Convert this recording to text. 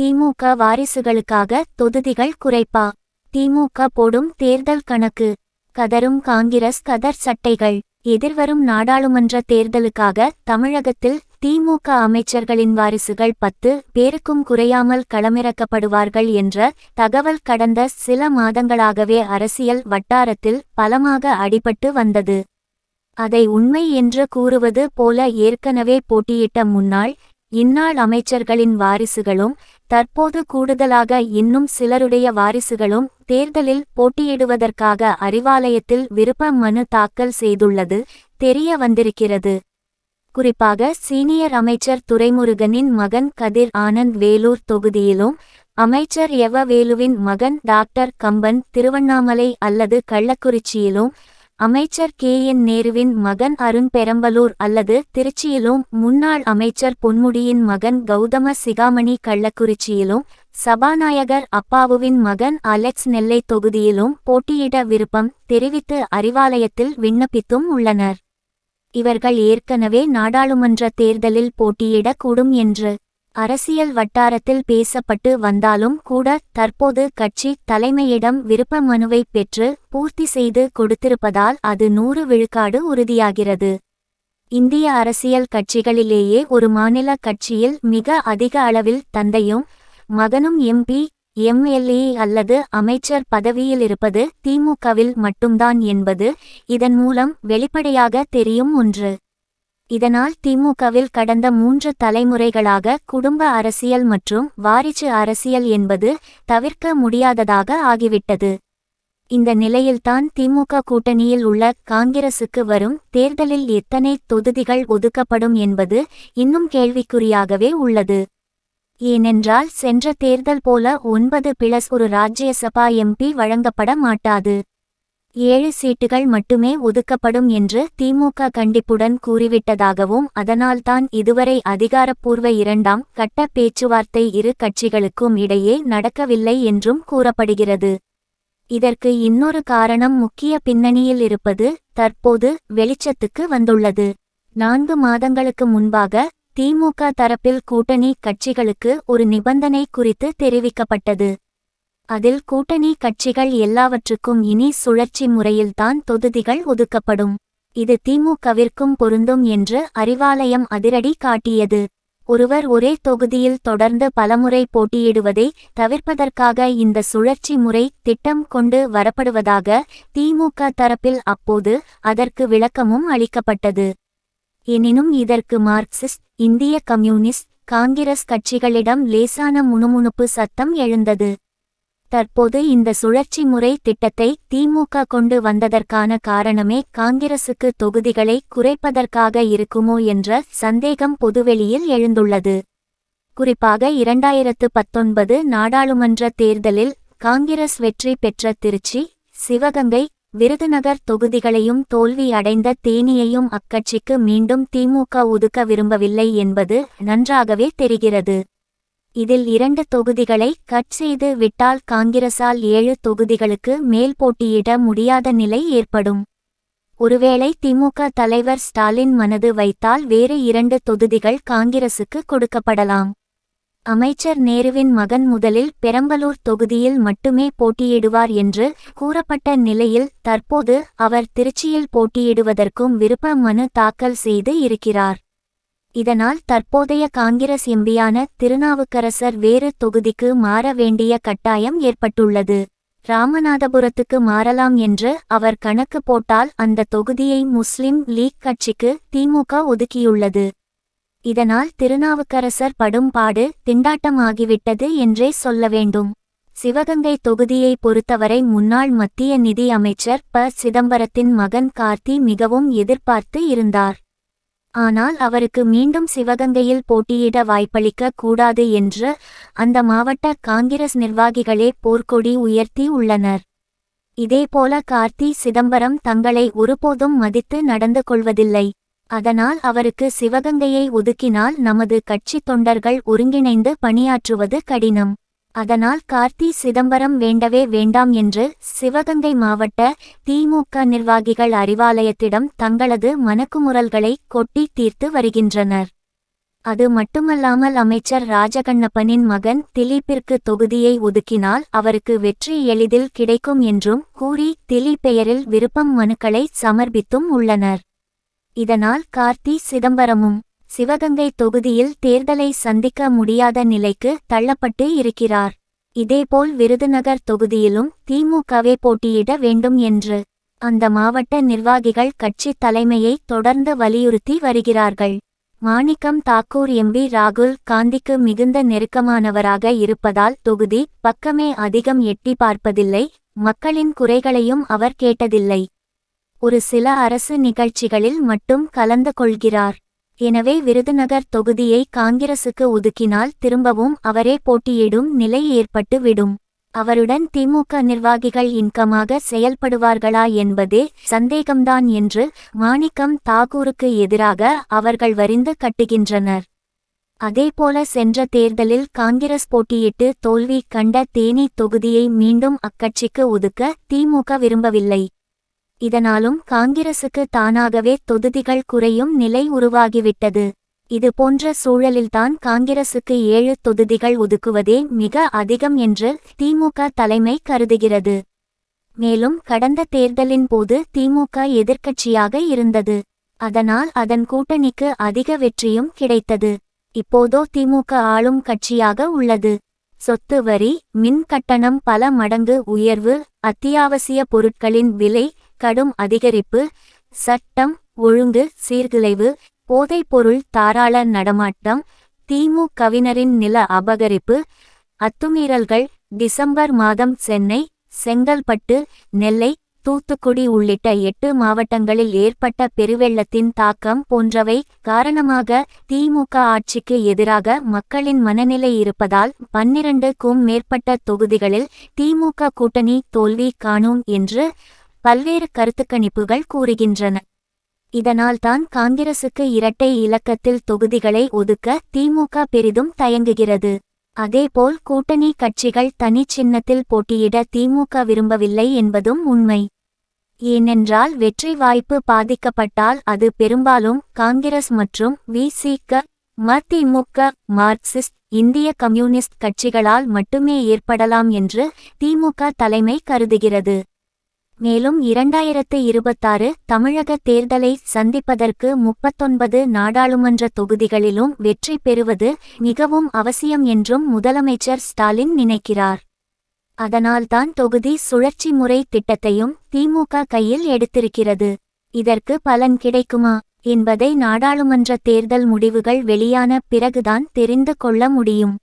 திமுக வாரிசுகளுக்காக தொகுதிகள் குறைப்பா? திமுக போடும் தேர்தல் கணக்கு. கதரும் காங்கிரஸ் கதர் சட்டைகள். எதிர்வரும் நாடாளுமன்ற தேர்தலுக்காக தமிழகத்தில் திமுக அமைச்சர்களின் வாரிசுகள் பத்து பேருக்கும் குறையாமல் களமிறக்கப்படுவார்கள் என்ற தகவல் கடந்த சில மாதங்களாகவே அரசியல் வட்டாரத்தில் பலமாக அடிபட்டு வந்தது. அதை உண்மை என்று கூறுவது போல ஏற்கனவே போட்டியிட்ட முன்னாள் இந்நாள் அமைச்சர்களின் வாரிசுகளும் தற்போது கூடுதலாக இன்னும் சிலருடைய வாரிசுகளும் தேர்தலில் போட்டியிடுவதற்காக அறிவாலயத்தில் விருப்ப மனு தாக்கல் செய்துள்ளது தெரிய வந்திருக்கிறது. குறிப்பாக சீனியர் அமைச்சர் துரைமுருகனின் மகன் கதிர் ஆனந்த் வேலூர் தொகுதியிலும் அமைச்சர் எவ வேலுவின் மகன் டாக்டர் கம்பன் திருவண்ணாமலை அல்லது கள்ளக்குறிச்சியிலும் அமைச்சர் கே. என். நேருவின் மகன் அருண் பெரம்பலூர் அல்லது திருச்சியிலும் முன்னாள் அமைச்சர் பொன்முடியின் மகன் கௌதம சிகாமணி கள்ளக்குறிச்சியிலும் சபாநாயகர் அப்பாவுவின் மகன் அலெக்ஸ் நெல்லை தொகுதியிலும் போட்டியிட விருப்பம் தெரிவித்து அறிவாலயத்தில் விண்ணப்பித்தும் உள்ளனர். இவர்கள் ஏற்கனவே நாடாளுமன்ற தேர்தலில் போட்டியிடக்கூடும் என்று அரசியல் வட்டாரத்தில் பேசப்பட்டு வந்தாலும் கூட தற்போது கட்சி தலைமையிடம் விருப்ப மனுவை பெற்று பூர்த்தி செய்து கொடுத்திருப்பதால் அது நூறு விழுக்காடு உறுதியாகிறது. இந்திய அரசியல் கட்சிகளிலேயே ஒரு மாநில கட்சியில் மிக அதிக அளவில் தந்தையும் மகனும் எம்பி எம்எல்ஏ அல்லது அமைச்சர் பதவியில் இருப்பது திமுகவில் மட்டும்தான் என்பது இதன் மூலம் வெளிப்படையாக தெரியும் ஒன்று. இதனால் திமுகவில் கடந்த மூன்று தலைமுறைகளாக குடும்ப அரசியல் மற்றும் வாரிசு அரசியல் என்பது தவிர்க்க முடியாததாக ஆகிவிட்டது. இந்த நிலையில்தான் திமுக கூட்டணியில் உள்ள காங்கிரசுக்கு வரும் தேர்தலில் எத்தனை தொகுதிகள் ஒதுக்கப்படும் என்பது இன்னும் கேள்விக்குறியாகவே உள்ளது. ஏனென்றால் சென்ற தேர்தல் போல ஒன்பது பிளஸ் ஒரு ராஜ்யசபா எம்பி வழங்கப்பட மாட்டாது. ஏழு சீட்டுகள் மட்டுமே ஒதுக்கப்படும் என்று திமுக கண்டிப்புடன் கூறிவிட்டதாகவும் அதனால்தான் இதுவரை அதிகாரப்பூர்வ இரண்டாம் கட்ட பேச்சுவார்த்தை இரு கட்சிகளுக்கும் இடையே நடக்கவில்லை என்றும் கூறப்படுகிறது. இதற்கு இன்னொரு காரணம் முக்கிய பின்னணியில் இருப்பது தற்போது வெளிச்சத்துக்கு வந்துள்ளது. நான்கு மாதங்களுக்கு முன்பாக திமுக தரப்பில் கூட்டணி கட்சிகளுக்கு ஒரு நிபந்தனை குறித்து தெரிவிக்கப்பட்டது. அதில் கூட்டணி கட்சிகள் எல்லாவற்றுக்கும் இனி சுழற்சி முறையில்தான் தொகுதிகள் ஒதுக்கப்படும். இது திமுகவிற்கும் பொருந்தும் என்று அறிவாலயம் அதிரடி காட்டியது. ஒருவர் ஒரே தொகுதியில் தொடர்ந்து பலமுறை போட்டியிடுவதை தவிர்ப்பதற்காக இந்த சுழற்சி முறை திட்டம் கொண்டு வரப்படுவதாக திமுக தரப்பில் அப்போது அதற்கு விளக்கமும் அளிக்கப்பட்டது. எனினும் இதற்கு மார்க்சிஸ்ட் இந்திய கம்யூனிஸ்ட் காங்கிரஸ் கட்சிகளிடம் லேசான முணுமுணுப்பு சத்தம் எழுந்தது. தற்போது இந்த சுழற்சி முறை திட்டத்தை திமுக கொண்டு வந்ததற்கான காரணமே காங்கிரசுக்கு தொகுதிகளை குறைப்பதற்காக இருக்குமோ என்ற சந்தேகம் பொதுவெளியில் எழுந்துள்ளது. குறிப்பாக இரண்டாயிரத்து பத்தொன்பது நாடாளுமன்ற தேர்தலில் காங்கிரஸ் வெற்றி பெற்ற திருச்சி சிவகங்கை விருதுநகர் தொகுதிகளையும் தோல்வி அடைந்த தேனியையும் அக்கட்சிக்கு மீண்டும் திமுக ஒதுக்க விரும்பவில்லை என்பது நன்றாகவே தெரிகிறது. இதில் இரண்டு தொகுதிகளை கட் செய்து விட்டால் காங்கிரசால் ஏழு தொகுதிகளுக்கு மேல் போட்டியிட முடியாத நிலை ஏற்படும். ஒருவேளை திமுக தலைவர் ஸ்டாலின் மனது வைத்தால் வேறு இரண்டு தொகுதிகள் காங்கிரசுக்கு கொடுக்கப்படலாம். அமைச்சர் நேருவின் மகன் முதலில் பெரம்பலூர் தொகுதியில் மட்டுமே போட்டியிடுவார் என்று கூறப்பட்ட நிலையில் தற்போது அவர் திருச்சியில் போட்டியிடுவதற்கும் விருப்ப மனு தாக்கல் செய்து இருக்கிறார். இதனால் தற்போதைய காங்கிரஸ் எம்பியான திருநாவுக்கரசர் வேறு தொகுதிக்கு மாற வேண்டிய கட்டாயம் ஏற்பட்டுள்ளது. ராமநாதபுரத்துக்கு மாறலாம் என்று அவர் கணக்கு போட்டால் அந்த தொகுதியை முஸ்லிம் லீக் கட்சிக்கு திமுக ஒதுக்கியுள்ளது. இதனால் திருநாவுக்கரசர் படும் பாடு திண்டாட்டமாகிவிட்டது என்றே சொல்ல வேண்டும். சிவகங்கை தொகுதியை பொறுத்தவரை முன்னாள் மத்திய நிதி அமைச்சர் ப. சிதம்பரத்தின் மகன் கார்த்தி மிகவும் எதிர்பார்த்து இருந்தார். ஆனால் அவருக்கு மீண்டும் சிவகங்கையில் போட்டியிட வாய்ப்பளிக்க கூடாது என்று அந்த மாவட்ட காங்கிரஸ் நிர்வாகிகளே போர்க்கொடி உயர்த்தி உள்ளனர். இதேபோல கார்த்தி சிதம்பரம் தங்களை ஒருபோதும் மதித்து நடந்து கொள்வதில்லை. அதனால் அவருக்கு சிவகங்கையை ஒதுக்கினால் நமது கட்சி தொண்டர்கள் ஒருங்கிணைந்து பணியாற்றுவது கடினம். அதனால் கார்த்தி சிதம்பரம் வேண்டவே வேண்டாம் என்று சிவகங்கை மாவட்ட திமுக நிர்வாகிகள் அறிவாலயத்திடம் தங்களது மனக்குமுறல்களை கொட்டி தீர்த்து வருகின்றனர். அது மட்டுமல்லாமல் அமைச்சர் ராஜகண்ணப்பனின் மகன் திலீப்பிற்கு தொகுதியை ஒதுக்கினால் அவருக்கு வெற்றி எளிதில் கிடைக்கும் என்றும் கூறி திலீப் பெயரில் விருப்பம் மனுக்களை சமர்ப்பித்தும் உள்ளனர். இதனால் கார்த்தி சிதம்பரமும் சிவகங்கை தொகுதியில் தேர்தலை சந்திக்க முடியாத நிலைக்கு தள்ளப்பட்டு இருக்கிறார். இதேபோல் விருதுநகர் தொகுதியிலும் திமுகவே போட்டியிட வேண்டும் என்று அந்த மாவட்ட நிர்வாகிகள் கட்சி தலைமையை தொடர்ந்து வலியுறுத்தி வருகிறார்கள். மாணிக்கம் தாக்கூர் எம்பி ராகுல் காந்திக்கு மிகுந்த நெருக்கமானவராக இருப்பதால் தொகுதி பக்கமே அதிகம் எட்டி பார்ப்பதில்லை மக்களின் குறைகளையும் அவர் கேட்டதில்லை. ஒரு சில அரசு நிகழ்ச்சிகளில் மட்டும் கலந்து கொள்கிறார். எனவே விருதுநகர் தொகுதியை காங்கிரசுக்கு ஒதுக்கினால் திரும்பவும் அவரே போட்டியிடும் நிலை ஏற்பட்டு விடும். அவருடன் திமுக நிர்வாகிகள் இன்கமாக செயல்படுவார்களா என்பதே சந்தேகம்தான் என்று மாணிக்கம் தாகூருக்கு எதிராக அவர்கள் வரிந்து கட்டுகின்றனர். அதேபோல சென்ற தேர்தலில் காங்கிரஸ் போட்டியிட்டு தோல்வி கண்ட தேனி தொகுதியை மீண்டும் அக்கட்சிக்கு ஒதுக்க திமுக விரும்பவில்லை. இதனாலும் காங்கிரசுக்கு தானாகவே தொகுதிகள் குறையும் நிலை உருவாகிவிட்டது. இது போன்ற சூழலில்தான் காங்கிரசுக்கு ஏழு தொகுதிகள் ஒதுக்குவதே மிக அதிகம் என்று திமுக தலைமை கருதுகிறது. மேலும் கடந்த தேர்தலின் போது திமுக எதிர்க்கட்சியாக இருந்தது. அதனால் அதன் கூட்டணிக்கு அதிக வெற்றியும் கிடைத்தது. இப்போதோ திமுக ஆளும் கட்சியாக உள்ளது. சொத்து வரி மின் கட்டணம் பல மடங்கு உயர்வு அத்தியாவசிய பொருட்களின் விலை கடும் அதிகரிப்பு சட்டம் ஒழுங்கு சீர்குலைவு போதைப்பொருள் தாராள நடமாட்டம் திமுகவினரின் நில அபகரிப்பு அத்துமீறல்கள் டிசம்பர் மாதம் சென்னை செங்கல்பட்டு நெல்லை தூத்துக்குடி உள்ளிட்ட எட்டு மாவட்டங்களில் ஏற்பட்ட பெருவெள்ளத்தின் தாக்கம் போன்றவை காரணமாக திமுக ஆட்சிக்கு எதிராக மக்களின் மனநிலை இருப்பதால் பன்னிரண்டுக்கும் மேற்பட்ட தொகுதிகளில் திமுக கூட்டணி தோல்வி காணும் என்று பல்வேறு கருத்துக்கணிப்புகள் கூறுகின்றன. இதனால்தான் காங்கிரசுக்கு இரட்டை இலக்கத்தில் தொகுதிகளை ஒதுக்க திமுக பெரிதும் தயங்குகிறது. அதேபோல் கூட்டணி கட்சிகள் தனி சின்னத்தில் போட்டியிட திமுக விரும்பவில்லை என்பதும் உண்மை. ஏனென்றால் வெற்றி வாய்ப்பு பாதிக்கப்பட்டால் அது பெரும்பாலும் காங்கிரஸ் மற்றும் விசிக மதிமுக மார்க்சிஸ்ட் இந்திய கம்யூனிஸ்ட் கட்சிகளால் மட்டுமே ஏற்படலாம் என்று திமுக தலைமை கருதுகிறது. மேலும் இரண்டாயிரத்து இருபத்தாறு தமிழக தேர்தலை சந்திப்பதற்கு முப்பத்தொன்பது நாடாளுமன்ற தொகுதிகளிலும் வெற்றி பெறுவது மிகவும் அவசியம் என்றும் முதலமைச்சர் ஸ்டாலின் நினைக்கிறார். அதனால்தான் தொகுதி சுழற்சி முறை திட்டத்தையும் திமுக கையில் எடுத்திருக்கிறது. இதற்கு பலன் கிடைக்குமா என்பதை நாடாளுமன்ற தேர்தல் முடிவுகள் வெளியான பிறகுதான் தெரிந்து கொள்ள முடியும்.